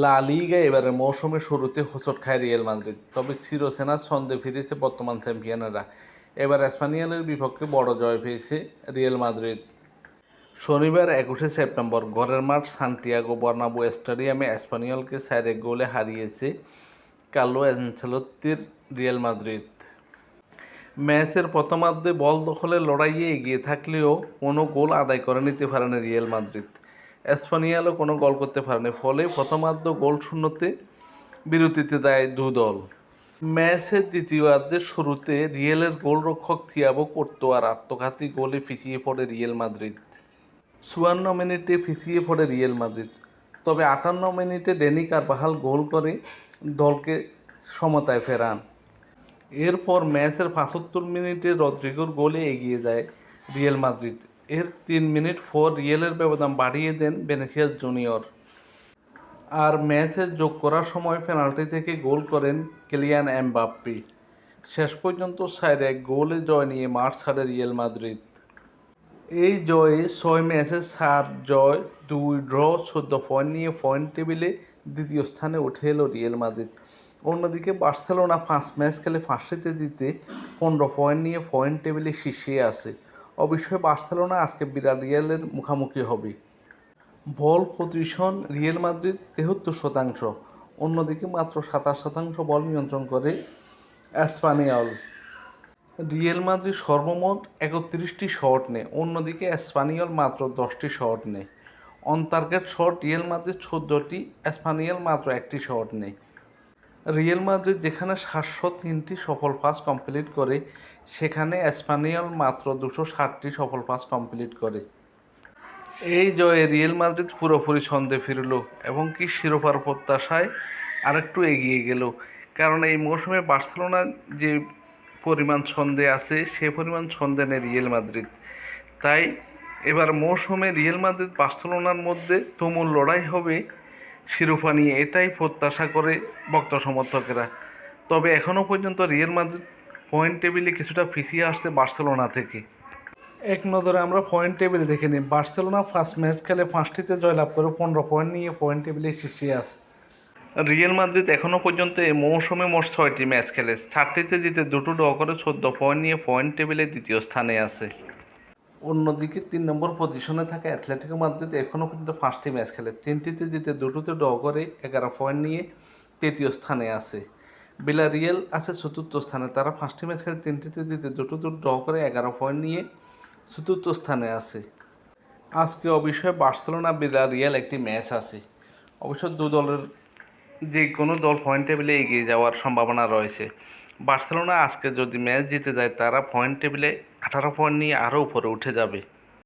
লা লিগা এবারে মৌসুমের শুরুতে হোঁচট খায় রিয়েল মাদ্রিদ। তবে চিরসেনার ছন্দে ফিরেছে বর্তমান চ্যাম্পিয়নেরা। এবার স্পানিয়ালের বিপক্ষে বড় জয় পেয়েছে রিয়েল মাদ্রিদ। শনিবার একুশে সেপ্টেম্বর, ঘরের মাঠ সান্টিয়াগো বর্নাবু স্টেডিয়ামে স্পানিয়লকে চার এক গোলে হারিয়েছে কার্লো অ্যানচেলত্তির রিয়েল মাদ্রিদ। ম্যাচের প্রথমার্ধে বল দখলের লড়াইয়ে এগিয়ে থাকলেও কোনো গোল আদায় করে নিতে পারেনি রিয়েল মাদ্রিদ। এসপানিয়ালও কোনো গোল করতে পারেনি। ফলে প্রথমার্ধ গোল শূন্যতে বিরতিতে দেয় দু দল। ম্যাচের দ্বিতীয়ার্ধের শুরুতে রিয়েলের গোলরক্ষক থিয়াবো করতো আর আত্মঘাতী গোলে পিছিয়ে পড়ে রিয়েল মাদ্রিদ। চুয়ান্ন মিনিটে পিছিয়ে পড়ে রিয়েল মাদ্রিদ। তবে আটান্ন মিনিটে ডেনি কারবাহাল গোল করে দলকে সমতায় ফেরান। এরপর ম্যাচের পঁচাত্তর মিনিটে রদ্রিগোর গোলে এগিয়ে যায় রিয়েল মাদ্রিদ। এর তিন মিনিট পর রিয়েলের ব্যবধান বাড়িয়ে দেন বেনেসিয়াস জুনিয়র। আর ম্যাচে যোগ করার সময় পেনাল্টি থেকে গোল করেন কেলিয়ান এমবাপ্পি। শেষ পর্যন্ত সাইড এক গোলে জয় নিয়ে মাঠ ছাড়ে রিয়েল মাদ্রিদ। এই জয়ে ছয় ম্যাচে সাত জয়, দুই ড্র, চোদ্দ পয়েন্ট নিয়ে পয়েন্ট টেবিলে দ্বিতীয় স্থানে উঠে এলো রিয়েল মাদ্রিদ। অন্যদিকে বার্সেলোনা পাঁচ ম্যাচ খেলে ফাঁসিতে দিতে পনেরো পয়েন্ট নিয়ে পয়েন্ট টেবিলে শীর্ষে আছে। অবশ্যই বার্সেলোনা আজকে বিরাট রিয়েলের মুখোমুখি হবে। বল পজিশন রিয়েল মাদ্রিদ তেহত্তর শতাংশ, অন্যদিকে মাত্র সাতাশ শতাংশ বল নিয়ন্ত্রণ করে এসপানিয়ল রিয়েল মাদ্রিদ সর্বমোট একত্রিশটি শট নেয়, অন্যদিকে এসপানিয়ল মাত্র দশটি শট নেয়। On target shot Real Madrid চোদ্দোটি এসপানিয়ল মাত্র একটি শট নেয়। রিয়েল মাদ্রিদ যেখানে সাতশো তিনটি সফল পাস কমপ্লিট করে, সেখানে এসপানিয়ল মাত্র দুশো ষাটটি সফল পাস কমপ্লিট করে। এই জয়ে রিয়েল মাদ্রিদ পুরোপুরি ছন্দে ফিরল এবং কি শিরোপার প্রত্যাশায় আরেকটু এগিয়ে গেল। কারণ এই মৌসুমে বার্সেলোনা যে পরিমাণ ছন্দে আছে, সে পরিমাণ ছন্দে নেই রিয়েল মাদ্রিদ। তাই এবার মৌসুমে রিয়েল মাদ্রিদ বার্সেলোনার মধ্যে তুমুল লড়াই হবে শিরোপা নিয়ে এটাই প্রত্যাশা করে ভক্ত সমর্থকেরা। তবে এখনও পর্যন্ত রিয়েল মাদ্রিদ পয়েন্ট টেবিলে কিছুটা পিছিয়ে আসছে বার্সেলোনা থেকে। এক নজরে আমরা পয়েন্ট টেবিল দেখে নিই। বার্সেলোনা ফার্স্ট ম্যাচ খেলে পাঁচটিতে জয়লাভ করে পনেরো পয়েন্ট নিয়ে পয়েন্ট টেবিলে শীর্ষে আছে। রিয়েল মাদ্রিদ এখনও পর্যন্ত এই মৌসুমে মোট ছয়টি ম্যাচ খেলে। চারটিতে জিতে দুটো ড্র করে চোদ্দ পয়েন্ট নিয়ে পয়েন্ট টেবিলে দ্বিতীয় স্থানে আছে। অন্যদিকে তিন নম্বর পজিশনে থাকা অ্যাথলেটিকো মাদ্রিদ এখনও পর্যন্ত পাঁচটি ম্যাচ খেলে। তিনটিতে জিতে দুটোতে ড্র করে এগারো পয়েন্ট নিয়ে তৃতীয় স্থানে আছে। বেলা রিয়েল আছে চতুর্থ স্থানে। তারা পাঁচটি ম্যাচ খেলে তিনটিতে জিতে দুটোতে ড্র করে এগারো পয়েন্ট নিয়ে চতুর্থ স্থানে আছে। আজকে অবশ্যই বার্সেলোনা বিলা রিয়াল একটি ম্যাচ আছে। অবশ্য দু দলের যে কোনো দল পয়েন্ট টেবিলে এগিয়ে যাওয়ার সম্ভাবনা রয়েছে। বার্সেলোনা আজকে যদি ম্যাচ জিতে যায়, তারা পয়েন্ট টেবিলে আঠারো পয়েন্ট নিয়ে আরও উপরে উঠে যাবে